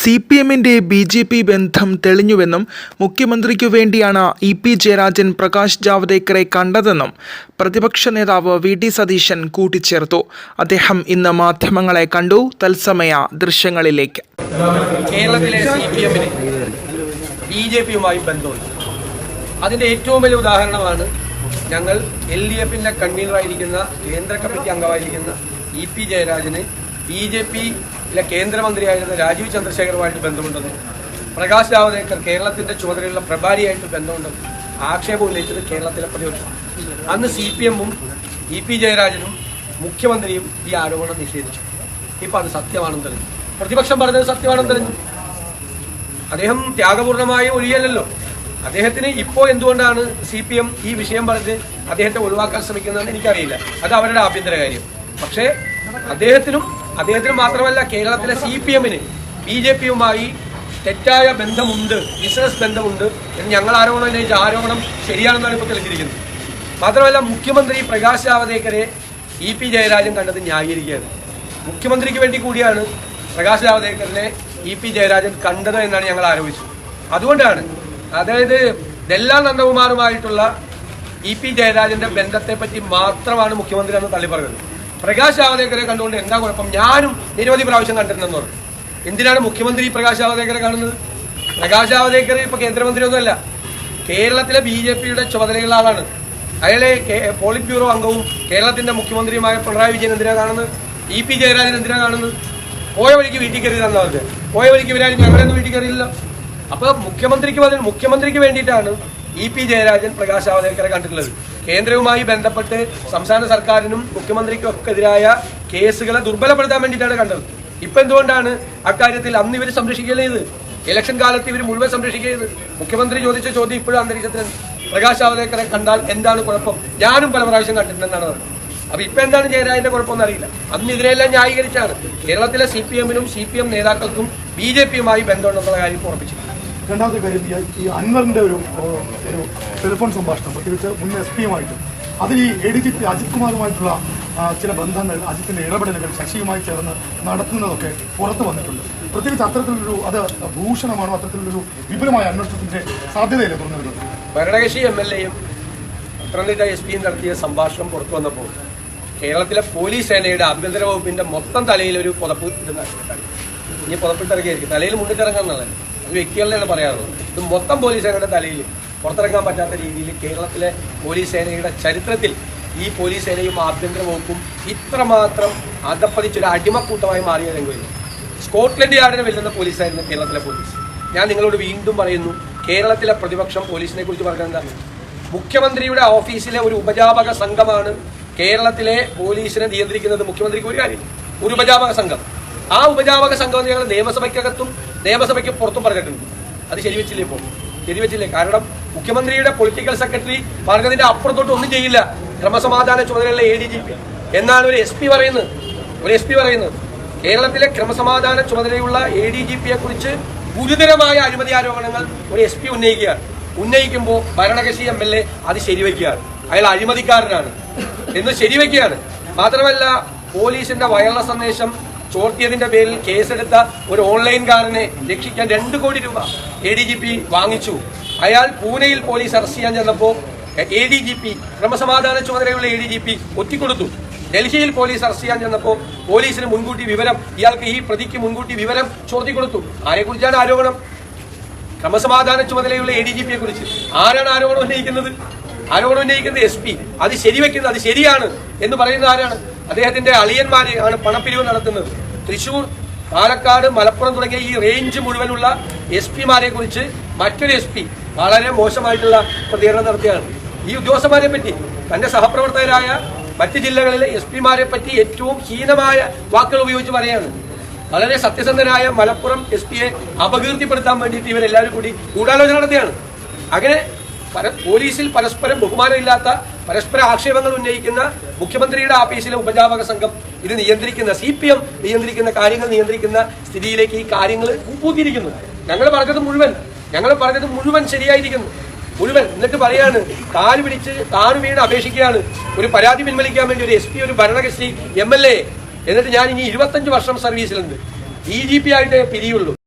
C P എമ്മിന്റെ B J P ബന്ധം തെളിഞ്ഞുവെന്നും മുഖ്യമന്ത്രിക്കു വേണ്ടിയാണ് ഇ പി ജയരാജൻ പ്രകാശ് ജാവ്ദേക്കറെ കണ്ടതെന്നും പ്രതിപക്ഷ നേതാവ് വി ഡി സതീശൻ കൂട്ടിച്ചേർത്തു. അദ്ദേഹം ഇന്ന് മാധ്യമങ്ങളെ കണ്ടു. തത്സമയ ദൃശ്യങ്ങളിലേക്ക്. കേരളത്തിലെ പി ബി ജെ പിയുമായി ബന്ധമുണ്ട്. അതിന്റെ ഏറ്റവും വലിയ ഉദാഹരണമാണ് ഞങ്ങൾ എൽ ഡി എഫിന്റെ കൺവീനറായിരിക്കുന്ന കേന്ദ്ര കമ്മിറ്റി അംഗമായിരിക്കുന്ന ഇ പി ജയരാജന് ബി ജെ പിയിലെ കേന്ദ്രമന്ത്രിയായിരുന്ന രാജീവ് ചന്ദ്രശേഖറുമായിട്ട് ബന്ധമുണ്ടെന്നും പ്രകാശ് ജാവദേക്കർ കേരളത്തിന്റെ ചുമതലയുള്ള പ്രഭാരിയായിട്ട് ബന്ധമുണ്ടെന്നും ആക്ഷേപം ഉന്നയിച്ചത് കേരളത്തിലെ പ്രതിപക്ഷം അന്ന് സി പി എമ്മും ഇ പി ജയരാജനും മുഖ്യമന്ത്രിയും ഈ ആരോപണം നിഷേധിച്ചു. ഇപ്പൊ അത് സത്യമാണെന്ന് തെളിഞ്ഞു. പ്രതിപക്ഷം പറഞ്ഞത് സത്യമാണെന്ന് തെളിഞ്ഞു. അദ്ദേഹം ത്യാഗപൂർണമായ ഒഴിയല്ലോ അദ്ദേഹത്തിന് ഇപ്പോൾ എന്തുകൊണ്ടാണ് സി പി എം ഈ വിഷയം പറഞ്ഞ് അദ്ദേഹത്തെ ഒഴിവാക്കാൻ ശ്രമിക്കുന്നതെന്ന് എനിക്കറിയില്ല. അത് അവരുടെ ആഭ്യന്തര കാര്യം. പക്ഷേ അദ്ദേഹത്തിനും അദ്ദേഹത്തിന് മാത്രമല്ല കേരളത്തിലെ സി പി എമ്മിന് ബി ജെ പിയുമായി തെറ്റായ ബന്ധമുണ്ട് ബിസിനസ് ബന്ധമുണ്ട് എന്ന് ഞങ്ങൾ ആരോപണം ഉന്നയിച്ച ആരോപണം ശരിയാണെന്നാണ് ഇപ്പോൾ തെളിഞ്ഞിരിക്കുന്നത് മാത്രമല്ല മുഖ്യമന്ത്രി പ്രകാശ് ജാവദേക്കറെ ഇ പി ജയരാജൻ കണ്ടത് ന്യായീകരിക്കുകയാണ്. മുഖ്യമന്ത്രിക്ക് വേണ്ടി കൂടിയാണ് പ്രകാശ് ജാവദേക്കറിനെ ഇ പി ജയരാജൻ കണ്ടത് എന്നാണ് ഞങ്ങൾ ആരോപിച്ചത്. അതുകൊണ്ടാണ് അതായത് ഡെല്ലാ നന്ദകുമാറുമായിട്ടുള്ള ഇ പി ജയരാജന്റെ ബന്ധത്തെപ്പറ്റി മാത്രമാണ് മുഖ്യമന്ത്രി അന്ന് തള്ളി പറഞ്ഞത് പ്രകാശ് ജാവദേക്കറെ കണ്ടുകൊണ്ട് എന്താ കുഴപ്പം? ഞാനും നിരവധി പ്രാവശ്യം കണ്ടിരുന്നെന്ന് പറഞ്ഞു. എന്തിനാണ് മുഖ്യമന്ത്രി പ്രകാശ് ജാവദേക്കറെ കാണുന്നത്? പ്രകാശ് ജാവദേക്കർ ഇപ്പൊ കേന്ദ്രമന്ത്രിയൊന്നുമല്ല. കേരളത്തിലെ ബി ജെ പിയുടെ ചുമതലയുള്ള ആളാണ്. അയാളെ പോളിറ്റ് ബ്യൂറോ അംഗവും കേരളത്തിന്റെ മുഖ്യമന്ത്രിയുമായ പിണറായി വിജയൻ എന്തിനാ കാണുന്നത്? ഇ പി ജയരാജൻ എന്തിനാ കാണുന്നത്? പോയ വഴിക്ക് വീട്ടിൽ കയറി തന്നവർക്ക് പോയ വഴിക്ക് വരാൻ ഞങ്ങളൊന്നും വീട്ടിൽ കയറിയില്ല. അപ്പൊ മുഖ്യമന്ത്രിക്ക് മുഖ്യമന്ത്രിക്ക് വേണ്ടിയിട്ടാണ് ഇ പി ജയരാജൻ പ്രകാശ് ജാവദേക്കറെ കണ്ടിട്ടുള്ളത്. കേന്ദ്രവുമായി ബന്ധപ്പെട്ട് സംസ്ഥാന സർക്കാരിനും മുഖ്യമന്ത്രിക്കും ഒക്കെ എതിരായ കേസുകളെ ദുർബലപ്പെടുത്താൻ വേണ്ടിയിട്ടാണ് കണ്ടത്. ഇപ്പൊ എന്തുകൊണ്ടാണ് അക്കാര്യത്തിൽ അന്ന് ഇവർ സംരക്ഷിക്കലേത് ഇലക്ഷൻ കാലത്ത് ഇവർ മുഴുവൻ സംരക്ഷിക്കരുത് മുഖ്യമന്ത്രി ചോദിച്ച ചോദ്യം ഇപ്പോഴും അന്തരീക്ഷത്തിൽ പ്രകാശ് ജാവദേക്കറെ കണ്ടാൽ എന്താണ് കുഴപ്പം? ഞാനും പല പ്രാവശ്യം കണ്ടിട്ടുണ്ടെന്നാണ് പറഞ്ഞത്. അപ്പൊ ഇപ്പൊ എന്താണ് ജയരാജന്റെ കുഴപ്പമൊന്നും അറിയില്ല. അന്ന് ഇതിനെല്ലാം ന്യായീകരിച്ചാണ്. കേരളത്തിലെ സി പി എമ്മിനും സി പി എം നേതാക്കൾക്കും ബി ജെ പിയുമായി ബന്ധമുണ്ടെന്നുള്ള കാര്യം ഉറപ്പിച്ചു രണ്ടാമത്തെ കാര്യം ഈ- അൻവറിന്റെ ഒരു ഒരു ടെലിഫോൺ സംഭാഷണം പ്രത്യേകിച്ച് മുൻ എസ് പിയുമായിട്ട് അതിൽ ഈ A D G P Ajit കുമാറുമായിട്ടുള്ള ചില ബന്ധങ്ങൾ അജിത്തിന്റെ ഇടപെടലുകൾ ശശിയുമായി ചേർന്ന് നടത്തുന്നതൊക്കെ പുറത്തു വന്നിട്ടുണ്ട്. പ്രത്യേകിച്ച് അത്തരത്തിലൊരു അത് ഭൂഷണമാണോ അത്തരത്തിലൊരു വിപുലമായ അന്വേഷണത്തിന്റെ സാധ്യതയല്ലേ തുറന്നു വരുന്നത് ഭരണകക്ഷി എം എൽ എയും പത്തനംതിട്ട എസ് പിയും നടത്തിയ സംഭാഷണം പുറത്തു വന്നപ്പോൾ കേരളത്തിലെ പോലീസ് സേനയുടെ ആഭ്യന്തര വകുപ്പിന്റെ മൊത്തം തലയിൽ ഒരു പുതപ്പ് ഇടുന്ന ഇനി പുതപ്പിട്ടിറങ്ങിയായിരിക്കും തലയിൽ മുണ്ടിട്ടിറങ്ങാൻ വ്യക്തികളുടെയാണ് പറയാറുള്ളത്. ഇത് മൊത്തം പോലീസ് സേനയുടെ തലയിൽ പുറത്തിറങ്ങാൻ പറ്റാത്ത രീതിയിൽ കേരളത്തിലെ പോലീസ് സേനയുടെ ചരിത്രത്തിൽ ഈ പോലീസ് സേനയും ആഭ്യന്തര വകുപ്പും ഇത്രമാത്രം അകപ്പതിച്ചൊരു അടിമക്കൂട്ടമായി മാറിയതെങ്കിലും സ്കോട്ട്ലൻഡ് യാർഡിനെ വെല്ലുന്ന പോലീസായിരുന്നു കേരളത്തിലെ പോലീസ്. ഞാൻ നിങ്ങളോട് വീണ്ടും പറയുന്നു കേരളത്തിലെ പ്രതിപക്ഷം പോലീസിനെ കുറിച്ച് പറഞ്ഞത് എന്താണ്? മുഖ്യമന്ത്രിയുടെ ഓഫീസിലെ ഒരു ഉപജാപക സംഘമാണ് കേരളത്തിലെ പോലീസിനെ നിയന്ത്രിക്കുന്നത് മുഖ്യമന്ത്രിക്ക് ഒരു കാര്യം ഒരു ഉപജാപക സംഘം. ആ ഉപജാപക സംഘം ഞങ്ങൾ നിയമസഭയ്ക്കകത്തും നിയമസഭയ്ക്ക് പുറത്തും പറഞ്ഞിട്ടുണ്ട്. അത് ശരിവെച്ചില്ലേ ഇപ്പോൾ ശരിവെച്ചില്ലേ? കാരണം മുഖ്യമന്ത്രിയുടെ പൊളിറ്റിക്കൽ സെക്രട്ടറി പറഞ്ഞതിന്റെ അപ്പുറത്തോട്ട് ഒന്നും ചെയ്യില്ല. ക്രമസമാധാന ചുമതലയുള്ള എ ഡി ജി പി എന്നാണ് ഒരു എസ് പി പറയുന്നത്. ഒരു എസ് പി പറയുന്നത്. കേരളത്തിലെ ക്രമസമാധാന ചുമതലയുള്ള എ ഡി ജി പിയെ കുറിച്ച് ഗുരുതരമായ അഴിമതി ആരോപണങ്ങൾ ഒരു എസ് പി ഉന്നയിക്കുകയാണ്. ഉന്നയിക്കുമ്പോൾ ഭരണകക്ഷി എം എൽ എ അത് ശരിവെക്കുകയാണ്. അയാൾ അഴിമതിക്കാരനാണ്. എന്ന് ശരിവെക്കുകയാണ്. മാത്രമല്ല പോലീസിന്റെ വയർലെസ് സന്ദേശം ചോർത്തിയതിന്റെ പേരിൽ കേസെടുത്ത ഒരു ഓൺലൈൻകാരനെ രക്ഷിക്കാൻ രണ്ട് കോടി രൂപ എ ഡി ജി പി വാങ്ങിച്ചു. അയാൾ പൂനെയിൽ പോലീസ് അറസ്റ്റ് ചെയ്യാൻ ചെന്നപ്പോൾ എ ഡി ജി പി ക്രമസമാധാന ചുമതലയുള്ള എ ഡി ജി പി ഒറ്റിക്കൊടുത്തു. ഡൽഹിയിൽ പോലീസ് അറസ്റ്റ് ചെയ്യാൻ ചെന്നപ്പോൾ പോലീസിന് മുൻകൂട്ടി വിവരം ഇയാൾക്ക് ഈ പ്രതിക്ക് മുൻകൂട്ടി വിവരം ചോദ്യം കൊടുത്തു ആരെക്കുറിച്ചാണ് ആരോപണം? ക്രമസമാധാന ചുമതലയുള്ള എ ഡി ജി പിയെ കുറിച്ച് ആരാണ് ആരോപണം ഉന്നയിക്കുന്നത്? ആരോപണം ഉന്നയിക്കുന്നത് എസ് പി അത് ശരിവെക്കുന്നത് അത് ശരിയാണ് എന്ന് പറയുന്നത് ആരാണ്? അദ്ദേഹത്തിന്റെ അളിയന്മാര് ആണ് പണപ്പിരിവ് നടത്തുന്നത്. തൃശൂർ പാലക്കാട് മലപ്പുറം തുടങ്ങിയ ഈ റേഞ്ച് മുഴുവനുള്ള എസ് പിമാരെ കുറിച്ച് മറ്റൊരു എസ് പി വളരെ മോശമായിട്ടുള്ള പ്രതികരണം നടത്തിയാണ്. ഈ ഉദ്യോഗസ്ഥന്മാരെ പറ്റി തന്റെ സഹപ്രവർത്തകരായ മറ്റ് ജില്ലകളിലെ എസ് പിമാരെ പറ്റി ഏറ്റവും ഹീനമായ വാക്കുകൾ ഉപയോഗിച്ച് പറയാണ് വളരെ സത്യസന്ധനായ മലപ്പുറം എസ് പിയെ അപകീർത്തിപ്പെടുത്താൻ വേണ്ടിയിട്ട് ഇവരെല്ലാവരും കൂടി ഗൂഢാലോചന നടത്തിയാണ്. അങ്ങനെ പോലീസിൽ പരസ്പരം ബഹുമാനമില്ലാത്ത പരസ്പര ആക്ഷേപങ്ങൾ ഉന്നയിക്കുന്ന മുഖ്യമന്ത്രിയുടെ ആഫീസിലെ ഉപജാപക സംഘം ഇത് നിയന്ത്രിക്കുന്ന സി പി എം നിയന്ത്രിക്കുന്ന കാര്യങ്ങൾ നിയന്ത്രിക്കുന്ന സ്ഥിതിയിലേക്ക് ഈ കാര്യങ്ങൾ കൂപ്പൂത്തിയിരിക്കുന്നു ഞങ്ങൾ പറഞ്ഞത് മുഴുവൻ ഞങ്ങൾ പറഞ്ഞത് മുഴുവൻ ശരിയായിരിക്കുന്നു. മുഴുവൻ. എന്നിട്ട് പറയാണ് താൻ പിടിച്ച് താൻ വീട് അപേക്ഷിക്കുകയാണ്. ഒരു പരാതി പിൻവലിക്കാൻ വേണ്ടി ഒരു എസ് പി ഒരു ഭരണകക്ഷി എം എൽ എ. എന്നിട്ട് ഞാൻ ഇനി ഇരുപത്തഞ്ച് വർഷം സർവീസിലുണ്ട്. ഡി ജി പി ആയിട്ട് പിരിയുള്ളൂ.